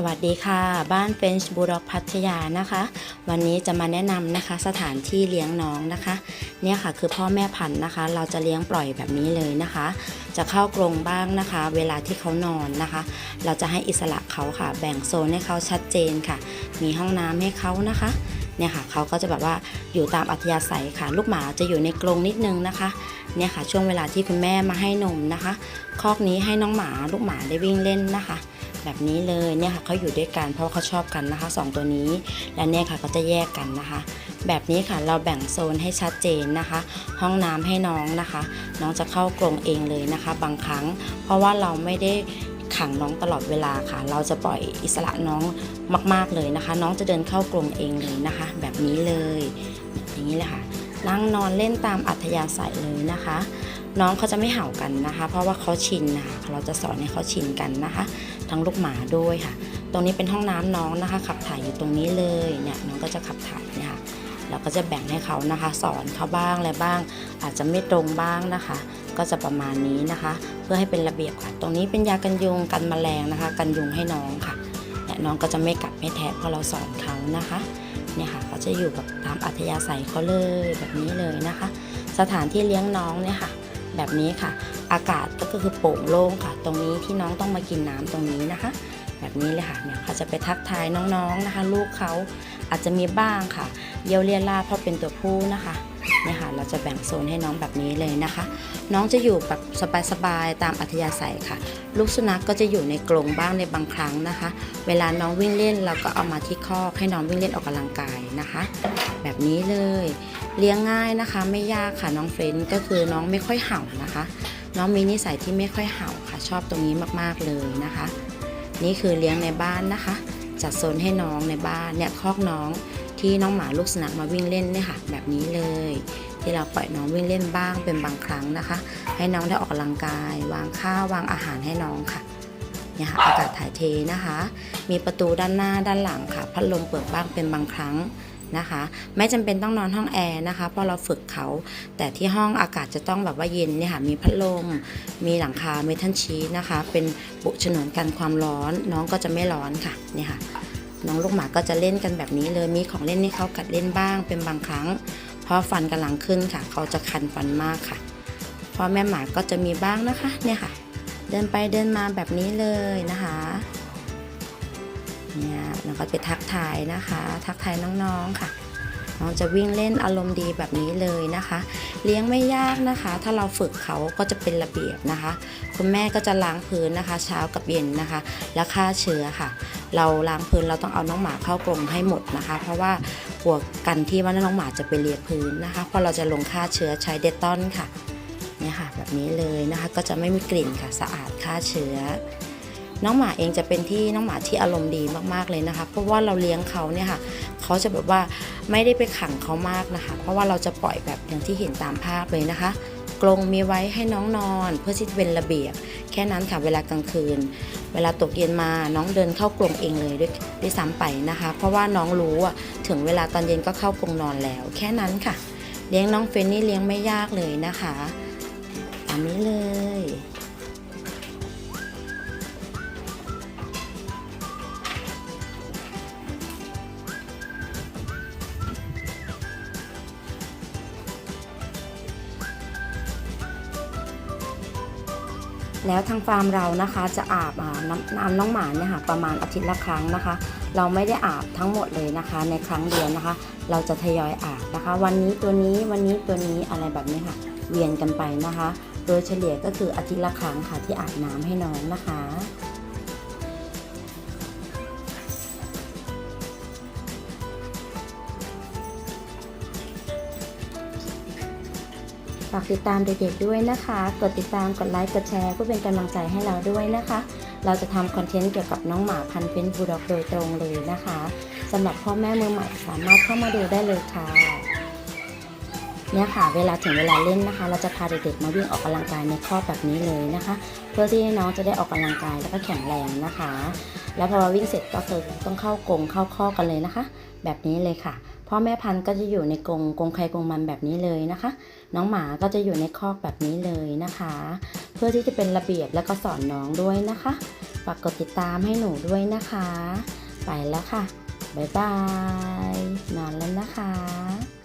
สวัสดีค่ะ บ้านเฟนช์บูร็อกพัทยานะคะ วันนี้จะมาแนะนำนะคะ สถานที่เลี้ยงน้องนะคะ เนี่ยค่ะคือพ่อแม่พันธุ์นะคะ เราจะเลี้ยงปล่อยแบบนี้เลยนะคะ จะเข้ากรงบ้างนะคะ เวลาที่เขานอนนะคะ เราจะให้อิสระเขาค่ะ แบ่งโซนให้เขาชัดเจนค่ะ มีห้องน้ำให้เขานะคะ เนี่ยค่ะเขาก็จะแบบว่าอยู่ตามอัธยาศัยค่ะ ลูกหมาจะอยู่ในกรงนิดนึงนะคะ เนี่ยค่ะ ช่วงเวลาที่คุณแม่มาให้นมนะคะ คอกนี้ให้น้องหมาลูกหมาได้วิ่งเล่นนะคะ แบบนี้เลยเนี่ยค่ะเขาอยู่ด้วยกันเพราะว่าเขาชอบกันนะคะสองตัวนี้ และเนี่ยค่ะก็จะแยกกันนะคะ แบบนี้ค่ะเราแบ่งโซนให้ชัดเจนนะคะ ห้องน้ำให้น้องนะคะ น้องจะเข้ากรงเองเลยนะคะ บางครั้ง เพราะว่าเราไม่ได้ ขังน้องตลอดเวลาค่ะ เราจะปล่อยอิสระน้องมาก ๆเลยนะคะ น้องจะเดินเข้ากรงเองเลยนะคะ แบบนี้เลย อย่างนี้เลยค่ะนั่งนอนเล่นตามอัธยาศัยเลยนะคะ น้องเขาจะไม่เห่ากันนะคะ เพราะว่าเขาชินนะคะเราจะสอนให้เขาชินกันนะคะ ทั้งลูกหมาด้วยค่ะ ตรงนี้เป็นห้องน้ำน้องนะคะ ขับถ่ายอยู่ตรงนี้เลยเนี่ยน้องก็จะขับถ่ายเนี่ยค่ะเราก็จะแบ่งให้เขานะคะ สอนเขาบ้างอะไรบ้าง อาจจะไม่ตรงบ้างนะคะ ก็จะประมาณนี้นะคะ เพื่อให้เป็นระเบียบค่ะ ตรงนี้เป็นยากันยุงกันแมลงนะคะ กันยุงให้น้องค่ะเนี่ยน้องก็จะไม่กัดไม่แทะเพราะเราสอนเขานะคะเนี่ยค่ะเขาจะอยู่แบบตามอัธยาศัยเขาเลยแบบนี้เลยนะคะ สถานที่เลี้ยงน้องเนี่ยค่ะ แบบนี้ค่ะ อากาศก็คือโปร่งโล่งค่ะ ตรงนี้ที่น้องต้องมากินน้ำตรงนี้นะคะ แบบนี้เลยค่ะเนี่ยเขาจะไปทักทายน้องๆนะคะ ลูกเขา อาจจะมีบ้างค่ะ เยี่ยวเลียราดเพราะเป็นตัวผู้นะคะเนี่ยค่ะเราจะแบ่งโซนให้น้องแบบนี้เลยนะคะ น้องจะอยู่แบบสบายๆตามอัธยาศัยค่ะ ลูกสุนัขกก็จะอยู่ในกรงบ้างในบางครั้งนะคะ เวลาน้องวิ่งเล่นเราก็เอามาที่คอกให้น้องวิ่งเล่นออกกำลังกายนะคะ แบบนี้เลย เลี้ยงง่ายนะคะ ไม่ยากค่ะน้องเฟรนก็คือน้องไม่ค่อยเห่านะคะ น้องมีนิสัยที่ไม่ค่อยเห่าค่ะ ชอบตรงนี้มากๆเลยนะคะ นี่คือเลี้ยงในบ้านนะคะ จัดโซนให้น้องในบ้านเนี่ยคอกน้องที่น้องหมาลูกสุนัขมาวิ่งเล่นเนี่ยค่ะแบบนี้เลย ที่เราปล่อยน้องวิ่งเล่นบ้างเป็นบางครั้งนะคะ ให้น้องได้ออกกำลังกาย วางข้าววางอาหารให้น้องค่ะเนี่ยค่ะอากาศถ่ายเทนะคะ มีประตูด้านหน้าด้านหลังค่ะ พัดลมเปิดบ้างเป็นบางครั้ง นะคะ ไม่จำเป็นต้องนอนห้องแอร์นะคะเพราะเราฝึกเขา แต่ที่ห้องอากาศจะต้องแบบว่าเย็นเนี่ยค่ะมีพัดลม มีหลังคาเมทัลชีสนะคะ เป็นบุฉนวนกันความร้อน น้องก็จะไม่ร้อนค่ะเนี่ยค่ะน้องลูกหมาก็จะเล่นกันแบบนี้เลยมีของเล่นให้เขากัดเล่นบ้างเป็นบางครั้ง เพราะฟันกำลังขึ้นค่ะ เขาจะคันฟันมากค่ะพ่อแม่หมาก็จะมีบ้างนะคะเนี่ยค่ะ เดินไปเดินมาแบบนี้เลยนะคะ เนี่ยเราก็ไปทักทายนะคะ ทักทายน้องๆค่ะ น้องจะวิ่งเล่นอารมณ์ดีแบบนี้เลยนะคะ เลี้ยงไม่ยากนะคะ ถ้าเราฝึกเขาก็จะเป็นระเบียบนะคะ คุณแม่ก็จะล้างพื้นนะคะ เช้ากับเย็นนะคะ และฆ่าเชื้อค่ะ เราล้างพื้นเราต้องเอาน้องหมาเข้ากรงให้หมดนะคะ เพราะว่ากลัวกันที่ว่าน้องหมาจะไปเลียพื้นนะคะพราะเราจะลงฆ่าเชื้อใช้เดตอนค่ะเนี่ยค่ะแบบนี้เลยนะคะก็จะไม่มีกลิ่นค่ะสะอาดฆ่าเชื้อ น้องหมาเองจะเป็นที่น้องหมาที่อารมณ์ดีมากๆเลยนะคะ เพราะว่าเราเลี้ยงเขาเนี่ยค่ะเขาจะแบบว่าไม่ได้ไปขังเขามากนะคะ เพราะว่าเราจะปล่อยแบบอย่างที่เห็นตามภาพเลยนะคะกรงมีไว้ให้น้องนอนเพื่อที่จะเป็นระเบียบ แค่นั้นค่ะเวลากลางคืน เวลาตกเย็นมาน้องเดินเข้ากรงเองเลยด้วยด้วยซ้ำไปนะคะ เพราะว่าน้องรู้อะถึงเวลาตอนเย็นก็เข้ากรงนอนแล้ว แค่นั้นค่ะ เลี้ยงน้องเฟนนี่เลี้ยงไม่ยากเลยนะคะตามนี้เลย แล้วทางฟาร์มเรานะคะจะอาบน้ำน้ำน้องหมาเนี่ยค่ะประมาณอาทิตย์ละครั้งนะคะ เราไม่ได้อาบทั้งหมดเลยนะคะ ในครั้งเดียวนะคะ เราจะทยอยอาบนะคะ วันนี้ตัวนี้วันนี้ตัวนี้อะไรแบบนี้ค่ะ เวียนกันไปนะคะ โดยเฉลี่ยก็คืออาทิตย์ละครั้งค่ะที่อาบน้ำให้น้องนะคะ ฝากติดตามเด็กๆด้วยนะคะ กดติดตาม กดไลค์ กดแชร์เพื่อเป็นกำลังใจให้เราด้วยนะคะ เราจะทำคอนเทนต์เกี่ยวกับน้องหมาพันธุ์เป็นบูลด็อกโดยตรงเลยนะคะสำหรับพ่อแม่มือใหม่สามารถเข้ามาดูได้เลยค่ะ เนี่ยค่ะ เวลาถึงเวลาเล่นนะคะ เราจะพาเด็กๆมาวิ่งออกกำลังกายในคอแบบนี้เลยนะคะ เพื่อที่น้องจะได้ออกกำลังกายแล้วก็แข็งแรงนะคะ แล้วพอวิ่งเสร็จก็คือต้องเข้ากรงเข้าคอกกันเลยนะคะ แบบนี้เลยค่ะพ่อแม่พันธุ์ก็จะอยู่ในกรงกรงใครกรงมันแบบนี้เลยนะคะ น้องหมาก็จะอยู่ในคอกแบบนี้เลยนะคะ เพื่อที่จะเป็นระเบียบแล้วก็สอนน้องด้วยนะคะฝากกดติดตามให้หนูด้วยนะคะ ไปแล้วค่ะบ๊ายบายนอนแล้วนะคะ